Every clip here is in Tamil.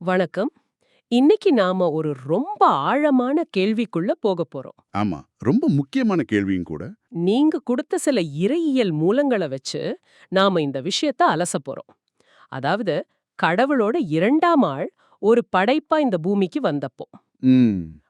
வணக்கம். இன்னைக்கு நாம ஒரு ரொம்ப ஆழமான கேள்விக்குள்ள போக போறோம். ஆமா ரொம்ப முக்கியமான கேள்வியும் கூட. நீங்க கொடுத்த சில இறையியல் மூலங்களை வச்சு நாம இந்த விஷயத்த அலச போறோம். அதாவது கடவுளோட இரண்டாம் ஆள் ஒரு படைப்பா இந்த பூமிக்கு வந்தப்போ.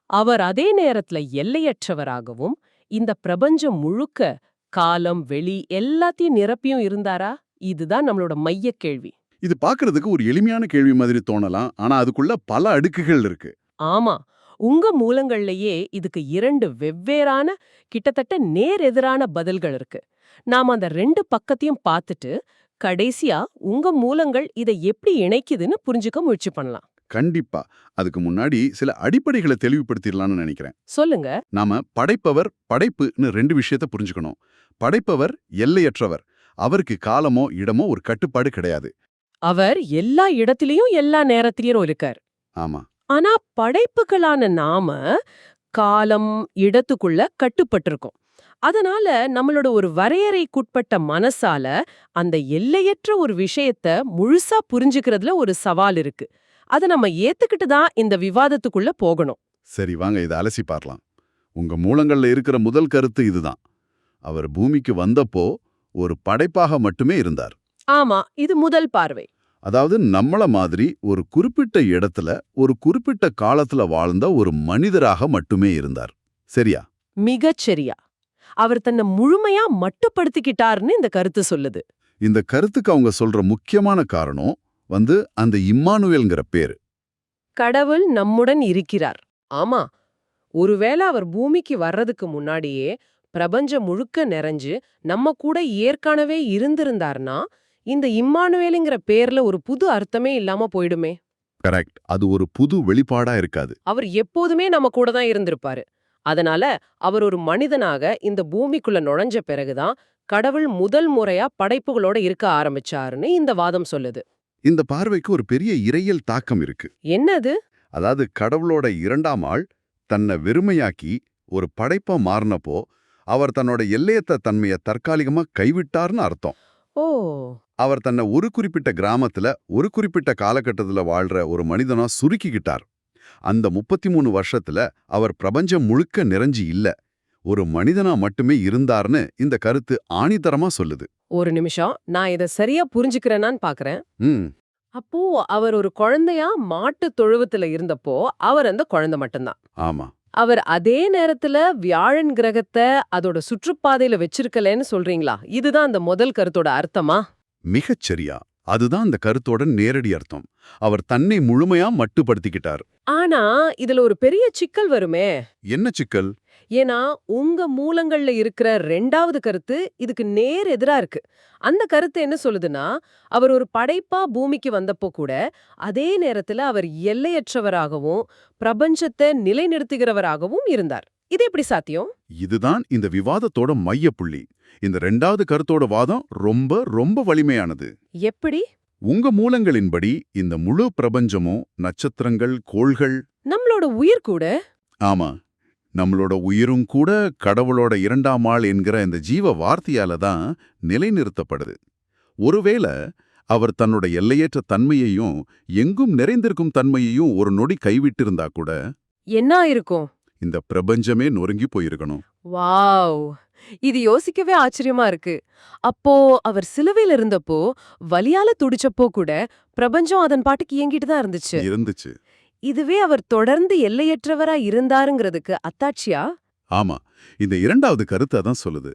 அவர் அதே நேரத்துல எல்லையற்றவராகவும் இந்த பிரபஞ்சம் முழுக்க காலம் வெளி எல்லாத்தையும் நிரப்பியும் இருந்தாரா? இதுதான் நம்மளோட மைய கேள்வி. இது பார்க்கிறதுக்கு ஒரு எளிமையான கேள்வி மாதிரி தோணலாம். ஆனா அதுக்குள்ள பல அடுக்குகள் இருக்கு. ஆமா. உங்க மூலங்கள்லயே இதுக்கு இரண்டு வெவ்வேறான கிட்டத்தட்ட நேர் எதிரான பதில்கள் இருக்கு. நாம அந்த ரெண்டு பக்கத்தையும் பார்த்துட்டு கடைசியா உங்க மூலங்கள் இதை எப்படி இணைக்குதுன்னு புரிஞ்சுக்க முயற்சி பண்ணலாம். கண்டிப்பா. அதுக்கு முன்னாடி சில அடிப்படைகளை தெளிவுபடுத்திடலாம்னு நினைக்கிறேன். சொல்லுங்க. நாம படைப்பவர் படைப்புன்னு ரெண்டு விஷயத்த புரிஞ்சுக்கணும். படைப்பவர் எல்லையற்றவர். அவருக்கு காலமோ இடமோ ஒரு கட்டுப்பாடு கிடையாது. அவர் எல்லா இடத்திலயும் எல்லா நேரத்திலயும் இருக்கார். ஆமா. ஆனா படைப்புகளான நாம காலம் இடத்துக்குள்ள கட்டுப்பட்டிருக்கோம். அதனால நம்மளோட ஒரு வரையறைக்குட்பட்ட மனசால அந்த எல்லையற்ற ஒரு விஷயத்த முழுசா புரிஞ்சுக்கிறதுல ஒரு சவால் இருக்கு. அத நம்ம ஏத்துக்கிட்டு தான் இந்த விவாதத்துக்குள்ள போகணும். சரி வாங்க இதை அலசி பார்க்கலாம். உங்க மூலங்கள்ல இருக்கிற முதல் கருத்து இதுதான். அவர் பூமிக்கு வந்தப்போ ஒரு படைப்பாக மட்டுமே இருந்தார். ஆமா இது முதல் பார்வை. அதாவது நம்மள மாதிரி ஒரு குறிப்பிட்ட இடத்துல ஒரு குறிப்பிட்ட காலத்துல வாழ்ந்த ஒரு மனிதராக மட்டுமே இருந்தார். சரியா? மிகச் சரியா. அவர் தன்னை முழுமையா மட்டுப்படுத்திக்கிட்டாருன்னு இந்த கருத்து சொல்லுது. இந்த கருத்துக்கு அவங்க சொல்ற முக்கியமான காரணம் வந்து அந்த இம்மானுவேல்ங்கிற பேரு. கடவுள் நம்முடன் இருக்கிறார். ஆமா ஒருவேளை அவர் பூமிக்கு வர்றதுக்கு முன்னாடியே பிரபஞ்சம் முழுக்க நிறைஞ்சு நம்ம கூட ஏற்கனவே இருந்திருந்தார்னா இந்த இம்மானுவேலுங்கிற பேர்ல ஒரு புது அர்த்தமே இல்லாம போயிடுமே. கரெக்ட் அது ஒரு புது வெளிப்பாடா இருக்காது. அவர் எப்போதுமே நம்ம கூட தான் இருந்திருப்பாரு. அதனால அவர் ஒரு மனிதனாக இந்த பூமிக்குள்ள நுழைஞ்ச பிறகுதான் கடவுள் முதல் முறையா படைப்புகளோட இருக்க ஆரம்பிச்சாருன்னு இந்த வாதம் சொல்லுது. இந்த பார்வைக்கு ஒரு பெரிய இறையியல் தாக்கம் இருக்கு. என்னது? அதாவது கடவுளோட இரண்டாம் ஆள் தன்னை வெறுமையாக்கி ஒரு படைப்பா மாறினப்போ அவர் தன்னோட எல்லையத்த தன்மையை தற்காலிகமா கைவிட்டார்னு அர்த்தம். ஓ. அவர் தன்னை ஒரு குறிப்பிட்ட கிராமத்துல ஒரு குறிப்பிட்ட காலகட்டத்துல வாழ்ற ஒரு மனிதனா சுருக்கிக்கிட்டார். அந்த முப்பத்தி மூணு வருஷத்துல அவர் பிரபஞ்சம் முழுக்க நிறைஞ்சு இல்ல. ஒரு மனிதனா மட்டுமே இருந்தார்னு இந்த கருத்து ஆணித்தரமா சொல்லுது. ஒரு நிமிஷம். நான் இத சரியா புரிஞ்சுக்கிறேனான்னு பாக்குறேன். அப்போ அவர் ஒரு குழந்தையா மாட்டு தொழுவத்துல இருந்தப்போ அவர் அந்த குழந்தை மட்டும்தான். ஆமா. அவர் அதே நேரத்துல வியாழன் கிரகத்தை அதோட சுற்றுப்பாதையில வச்சிருக்கலன்னு சொல்றீங்களா? இதுதான் அந்த முதல் கருத்தோட அர்த்தமா? மிகச் சரியா? அதுதான் அந்த கருத்தோட நேரடி அர்த்தம். அவர் தன்னை முழுமையா மட்டுப்படுத்திக்கிட்டார். ஆனா இதுல ஒரு பெரிய சிக்கல் வருமே. என்ன சிக்கல்? ஏன்னா உங்க மூலங்கள்ல இருக்கிற ரெண்டாவது கருத்து இதுக்கு நேர் எதிரா இருக்கு. அந்த கருத்து என்ன சொல்லுதுன்னா அவர் ஒரு படைப்பா பூமிக்கு வந்தப்போ கூட அதே நேரத்துல அவர் எல்லையற்றவராகவும் பிரபஞ்சத்தை நிலைநிறுத்துகிறவராகவும் இருந்தார். இது எப்படி சாத்தியம்? இதுதான் இந்த விவாதத்தோட மையப்புள்ளி. இந்த ரெண்டாவது கருத்தோட வாதம் ரொம்ப ரொம்ப வலிமையானது. எப்படி? உங்க மூலங்களின்படி இந்த முழு பிரபஞ்சமும் நட்சத்திரங்கள் கோள்கள் நம்மளோட உயிர் கூட? ஆமா. நம்மளோட உயிரும் கூட கடவுளோட இரண்டாம் ஆள் என்கிற இந்த ஜீவ வார்த்தையால தான் நிலைநிறுத்தப்படுது. ஒருவேளை அவர் தன்னோட எல்லையற்ற தன்மையையும் எங்கும் நிறைந்திருக்கும் தன்மையையும் ஒரு நொடி கைவிட்டிருந்தா கூட என்ன இருக்கும் இந்த பிரபஞ்சமே நொறுங்கி போயிருக்கணும். வாவ்! இது யோசிக்கவே ஆச்சரியமா இருக்கு. அப்போ அவர் சிலுவையில இருந்தப்போ வலியால துடிச்சப்போ கூட பிரபஞ்சம் அதன் பாட்டுக்கு இயங்கிட்டு தான் இருந்துச்சு. இருந்துச்சு. இதுவே அவர் தொடர்ந்து எல்லையற்றவரா இருந்தாருங்கிறதுக்கு அத்தாட்சியா? ஆமா. இந்த இரண்டாவது கருத்து அதான் சொல்லுது.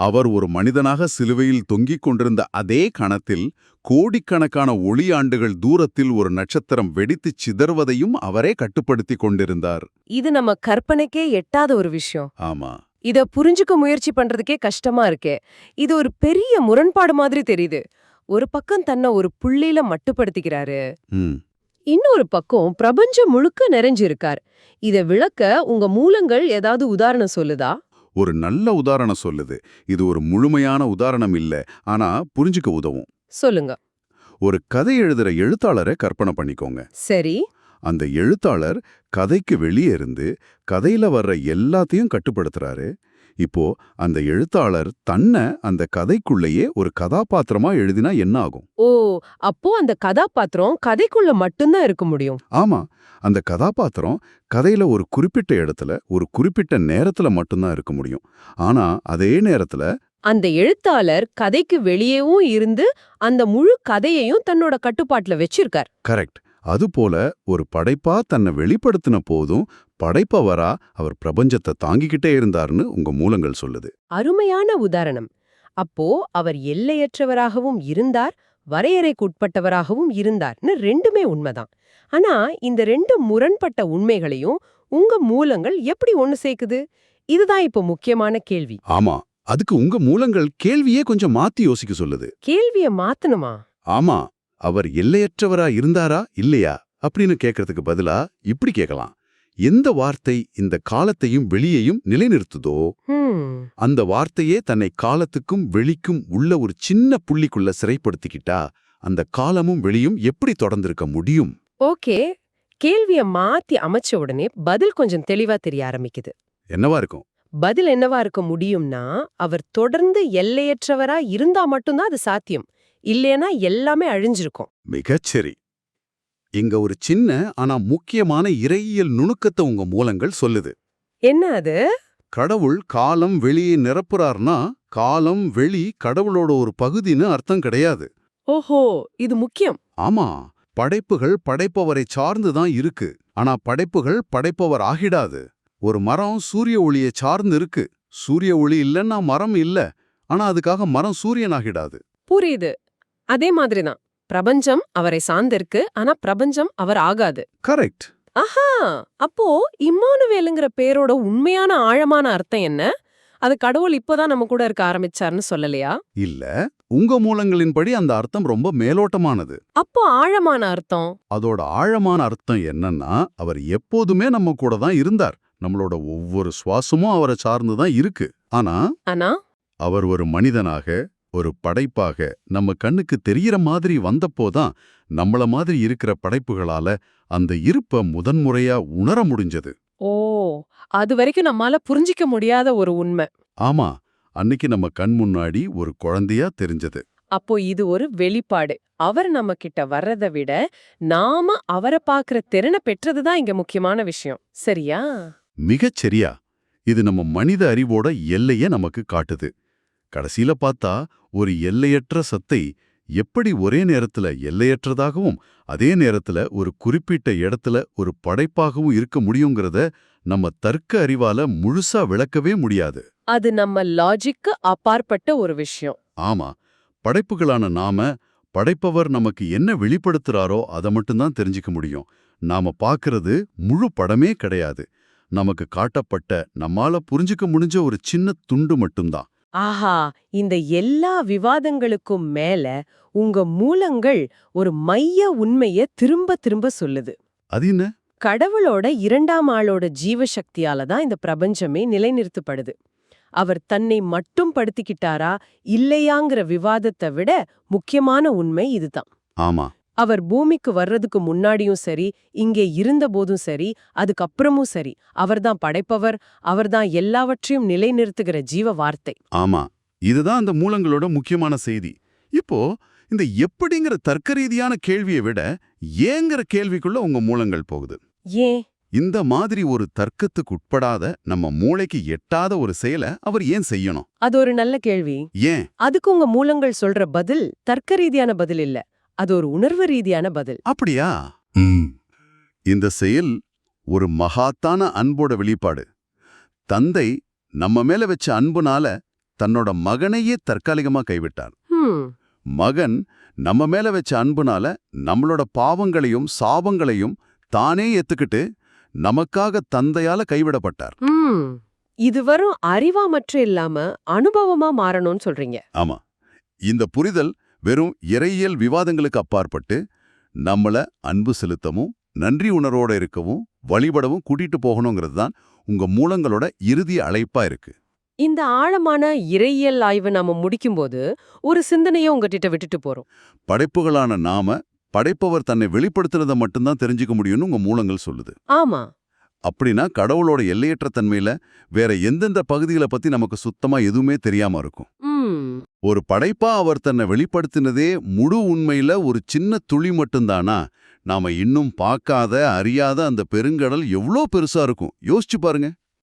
அவர் ஒரு மனிதனாக சிலுவையில் தொங்கிக் கொண்டிருந்த அதே கணத்தில் கோடிக்கணக்கான ஒளியாண்டுகள் தூரத்தில் ஒரு நட்சத்திரம் வெடித்துச் சிதறுவதையும் அவரே கட்டுப்படுத்திக் கொண்டிருந்தார். இது நம்ம கற்பனைக்கே எட்டாத ஒரு விஷயம். ஆமா. இத புரிஞ்சுக்க முயற்சி பண்றதுக்கே கஷ்டமா இருக்கே. இது ஒரு பெரிய முரண்பாடு மாதிரி தெரியுது. ஒரு பக்கம் தன்னை ஒரு புள்ளியில மட்டுப்படுத்திக்கிறாரு. இன்னொரு பக்கம் பிரபஞ்சம் முழுக்க நிறைஞ்சிருக்கார். இத விளக்க உங்க மூலங்கள் ஏதாவது உதாரணம் சொல்லுதா? ஒரு நல்ல உதாரணம் சொல்லுது. இது ஒரு முழுமையான உதாரணம் இல்ல. ஆனா புரிஞ்சுக்க உதவும். சொல்லுங்க. ஒரு கதை எழுதுற எழுத்தாளரை கற்பனை பண்ணிக்கோங்க. சரி. அந்த எழுத்தாளர் கதைக்கு வெளியே இருந்து கதையில வர்ற எல்லாத்தையும் கட்டுப்படுத்துறாரு. இப்போ அந்த எழுத்தாளர் தன்னை அந்த கதைக்குள்ளேயே ஒரு கதாபாத்திரமா எழுதினா என்ன ஆகும்? ஓ அப்போ அந்த கதாபாத்திரம் கதைக்குள்ள மட்டும்தான் இருக்க முடியும். ஆமா அந்த கதாபாத்திரம் கதையில ஒரு குறிப்பிட்ட இடத்துல ஒரு குறிப்பிட்ட நேரத்துல மட்டும்தான் இருக்க முடியும். ஆனா அதே நேரத்துல அந்த எழுத்தாளர் கதைக்கு வெளியேவும் இருந்து அந்த முழு கதையையும் தன்னோட கட்டுப்பாட்டுல வச்சிருக்கார். கரெக்ட். அதுபோல ஒரு படைப்பா தன்னை வெளிப்படுத்தின போதும் படைப்பவரா அவர் பிரபஞ்சத்தை தாங்கிக்கிட்டே இருந்தார்னு உங்க மூலங்கள் சொல்லுது. அருமையான உதாரணம். அப்போ அவர் எல்லையற்றவராகவும் இருந்தார் வரையறைக்குட்பட்டவராகவும் இருந்தார்னு ரெண்டுமே உண்மைதான். ஆனா இந்த ரெண்டு முரண்பட்ட உண்மைகளையும் உங்க மூலங்கள் எப்படி ஒண்ணு சேர்க்குது? இதுதான் இப்போ முக்கியமான கேள்வி. ஆமா அதுக்கு உங்க மூலங்கள் கேள்வியே கொஞ்சம் மாத்தி யோசிக்க சொல்லுது. கேள்விய மாத்தணுமா? ஆமா அவர் எல்லையற்றவரா இருந்தாரா இல்லையா அப்படின்னு கேட்கறதுக்கு பதிலா இப்படி கேட்கலாம் எந்த வார்த்தை இந்த காலத்தையும் வெளியையும் நிலைநிறுத்துதோ அந்த வார்த்தையே தன்னை காலத்துக்கும் வெளிக்கும் உள்ள ஒரு சின்ன புள்ளிக்குள்ள சிறைப்படுத்திக்கிட்டா அந்த காலமும் வெளியும் எப்படி தொடர்ந்திருக்க முடியும்? ஓகே. கேள்விய மாத்தி அமைச்ச உடனே பதில் கொஞ்சம் தெளிவா தெரிய ஆரம்பிக்குது. என்னவா இருக்கும்? பதில் என்னவா இருக்க முடியும்னா அவர் தொடர்ந்து எல்லையற்றவரா இருந்தா மட்டும்தான் அது சாத்தியம். இல்லைனா எல்லாமே அழிஞ்சிருக்கும். மிகச்சரி இங்க ஒரு சின்ன ஆனா முக்கியமான இறையியல் நுணுக்கத்தை உங்க மூலங்கள் சொல்லுது. என்ன அது? கடவுள் காலம் வெளியே நிரப்புறார்னா காலம் வெளி கடவுளோட ஒரு பகுதின்னு அர்த்தம் கிடையாது. ஓஹோ இது முக்கியம். ஆமா படைப்புகள் படைப்பவரை சார்ந்து தான் இருக்கு. ஆனா படைப்புகள் படைப்பவர் ஆகிடாது. ஒரு மரம் சூரிய ஒளியை சார்ந்து இருக்கு. சூரிய ஒளி இல்லைன்னா மரம் இல்ல. ஆனா அதுக்காக மரம் சூரியன் ஆகிடாது புரியுது. அதே மாதிரிதான். பிரபஞ்சம் அவரை சார்ந்திருக்கு ஆனா பிரபஞ்சம் அவர் ஆகாது. கரெக்ட். ஆஹா! அப்போ இம்மானுவேலுங்கிற பேரோட உண்மையான ஆழமான அர்த்தம் என்ன? அது கடவுள் இப்போதான் நம்ம கூட இருக்க ஆரம்பிச்சாருன்னு சொல்லலையா? இல்ல உங்க மூலங்களின்படி அந்த அர்த்தம் ரொம்ப மேலோட்டமானது. அப்போ ஆழமான அர்த்தம்? அதோட ஆழமான அர்த்தம் என்னன்னா அவர் எப்போதுமே நம்ம கூட தான் இருந்தார். நம்மளோட ஒவ்வொரு சுவாசமும் அவரை சார்ந்து தான் இருக்கு. ஆனா ஆனா? அவர் ஒரு மனிதனாக ஒரு படைப்பாக நம்ம கண்ணுக்கு தெரியற மாதிரி வந்தப்போதான் நம்மள மாதிரி இருக்கிற படைப்புகளால அந்த இருப்ப முதன்முறையா உணர முடிஞ்சது. ஓ அது வரைக்கும் நம்மால புரிஞ்சிக்க முடியாத ஒரு உண்மை. ஆமா அன்னைக்கு நம்ம கண் முன்னாடி ஒரு குழந்தையா தெரிஞ்சது. அப்போ இது ஒரு வெளிப்பாடு. அவர் நம்ம கிட்ட வர்றதை விட நாம அவரை பாக்குற திறனை பெற்றதுதான் இங்க முக்கியமான விஷயம். சரியா? மிகச் சரியா இது நம்ம மனித அறிவோட எல்லைய நமக்கு காட்டுது. கடைசியில பார்த்தா ஒரு எல்லையற்ற சத்தை எப்படி ஒரே நேரத்துல எல்லையற்றதாகவும் அதே நேரத்துல ஒரு குறிப்பிட்ட இடத்துல ஒரு படைப்பாகவும் இருக்க முடியுங்கிறத நம்ம தர்க்க அறிவால முழுசா விளக்கவே முடியாது. அது நம்ம லாஜிக்கு அப்பாற்பட்ட ஒரு விஷயம். ஆமா படைப்புகளான நாம படைப்பவர் நமக்கு என்ன வெளிப்படுத்துறாரோ அதை மட்டும்தான் தெரிஞ்சுக்க முடியும். நாம பார்க்கறது முழு படமே கிடையாது. நமக்கு காட்டப்பட்ட நம்மால புரிஞ்சுக்க முடிஞ்ச ஒரு சின்ன துண்டு மட்டும்தான். ஆஹா இந்த எல்லா விவாதங்களுக்கும் மேல உங்க மூலங்கள் ஒரு மைய உண்மைய திரும்ப திரும்ப சொல்லுது. அது என்ன? கடவுளோட இரண்டாம் ஆளோட ஜீவசக்தியால தான் இந்த பிரபஞ்சமே நிலைநிறுத்தப்படுது. அவர் தன்னை மட்டும் படுத்திக்கிட்டாரா இல்லையாங்கிற விவாதத்தை விட முக்கியமான உண்மை இதுதான் ஆமா. அவர் பூமிக்கு வர்றதுக்கு முன்னாடியும் சரி இங்கே இருந்தபோதும் சரி அதுக்கப்புறமும் சரி அவர்தான் படைப்பவர் அவர்தான் எல்லாவற்றையும் நிலைநிறுத்துகிற ஜீவ வார்த்தை. ஆமா இதுதான் அந்த மூலங்களோட முக்கியமான செய்தி. இப்போ இந்த எப்படிங்கிற தர்க்க ரீதியான கேள்வியை விட ஏங்கிற கேள்விக்குள்ள உங்க மூலங்கள் போகுது. ஏன்? இந்த மாதிரி ஒரு தர்க்கத்துக்கு உட்படாத நம்ம மூளைக்கு எட்டாத ஒரு செயலை அவர் ஏன் செய்யணும்? அது ஒரு நல்ல கேள்வி. ஏன்? அதுக்கு உங்க மூலங்கள் சொல்ற பதில் தர்க்க ரீதியான பதில் இல்ல. அது ஒரு உணர்வு ரீதியான பதில். அப்படியா? இந்த செயல் ஒரு மகாத்தான அன்போட வெளிப்பாடு. தந்தை நம்ம மேல வச்ச அன்புனால தன்னோட மகனையே தற்காலிகமா கைவிட்டார். மகன் நம்ம மேல வச்ச அன்புனால நம்மளோட பாவங்களையும் சாபங்களையும் தானே ஏத்துக்கிட்டு நமக்காக தந்தையால கைவிடப்பட்டார். இது வரும் அறிவா மட்டும் இல்லாம அனுபவமா மாறணும்னு சொல்றீங்க. ஆமா. இந்த புரிதல் வெறும் இறையியல் விவாதங்களுக்கு அப்பாற்பட்டு நம்மள அன்பு செலுத்தவும் நன்றி உணர்வோட இருக்கவும் வழிபடவும் கூட்டிட்டு போகணுங்கிறது தான் உங்க மூலங்களோட இறுதி அழைப்பா இருக்கு. இந்த ஆழமான இறையியல் ஆய்வை நாம முடிக்கும்போது ஒரு சிந்தனையை உங்ககிட்ட விட்டுட்டு போறோம். படைப்புகளான நாம படைப்பவர் தன்னை வெளிப்படுத்துறத மட்டும்தான் தெரிஞ்சுக்க முடியும்னு உங்க மூலங்கள் சொல்லுது. ஆமா. அப்படின்னா கடவுளோட எல்லையற்ற தன்மையில வேற எந்தெந்த பகுதிகளை பத்தி நமக்கு சுத்தமா எதுவுமே தெரியாம இருக்கும். ஒரு படைப்பா அவர் தன்னை வெளிப்படுத்தினதே முழு உண்மையில ஒரு சின்ன துளி மட்டும்தானா? நாம இன்னும் பார்க்காத அறியாத அந்த பெருங்கடல் எவ்ளோ பெருசா இருக்கும். யோசிச்சு பாருங்க.